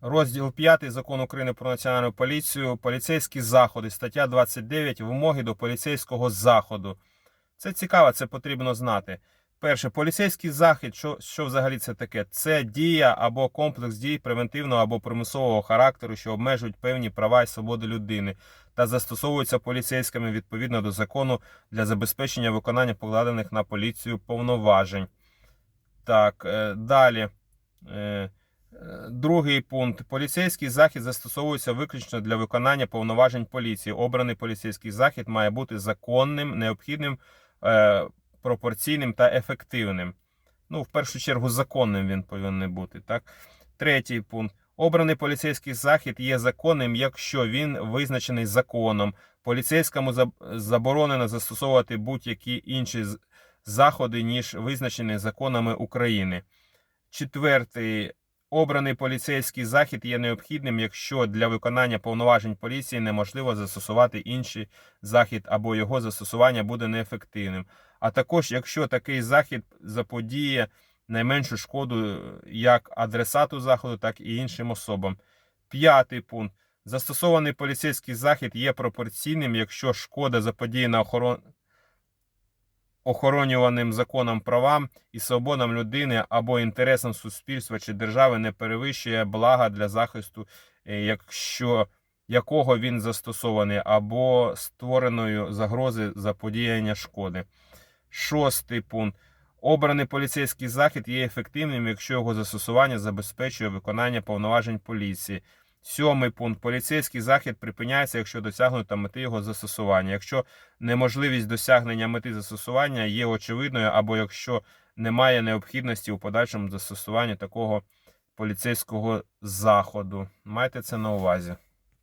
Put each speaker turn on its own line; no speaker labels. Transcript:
Розділ 5 Закону України про національну поліцію. Поліцейські заходи. Стаття 29. Вимоги до поліцейського заходу. Це цікаво, це потрібно знати. Перше, поліцейський захід, що, що взагалі це таке? Це дія або комплекс дій превентивного або примусового характеру, що обмежують певні права і свободи людини та застосовуються поліцейськими відповідно до закону для забезпечення виконання покладених на поліцію повноважень. Так, е, далі. Другий пункт. Поліцейський захід застосовується виключно для виконання повноважень поліції. Обраний поліцейський захід має бути законним, необхідним, е, пропорційним та ефективним. Ну, в першу чергу, законним він повинен бути. Так? Третій пункт. Обраний поліцейський захід є законним, якщо він визначений законом. Поліцейському заб- заборонено застосовувати будь-які інші заходи, ніж визначені законами України. Четвертий. Обраний поліцейський захід є необхідним, якщо для виконання повноважень поліції неможливо застосувати інший захід або його застосування буде неефективним. А також якщо такий захід заподіє найменшу шкоду е, як адресату заходу, так і іншим особам. П'ятий пункт. Застосований поліцейський захід є пропорційним, якщо шкода заподіяна охорон... охоронюваним законом правам і свободам людини або інтересам суспільства чи держави не перевищує блага для захисту, е, якщо якого він застосований, або створеної загрози заподіяння шкоди. Шостий пункт. Обраний поліцейський захід є ефективним, якщо його застосування забезпечує виконання повноважень поліції. Сьомий пункт. Поліцейський захід припиняється, якщо досягнута мети його застосування. Якщо неможливість досягнення мети застосування є очевидною, або якщо немає необхідності у подальшому застосуванні такого поліцейського заходу. Майте це на увазі.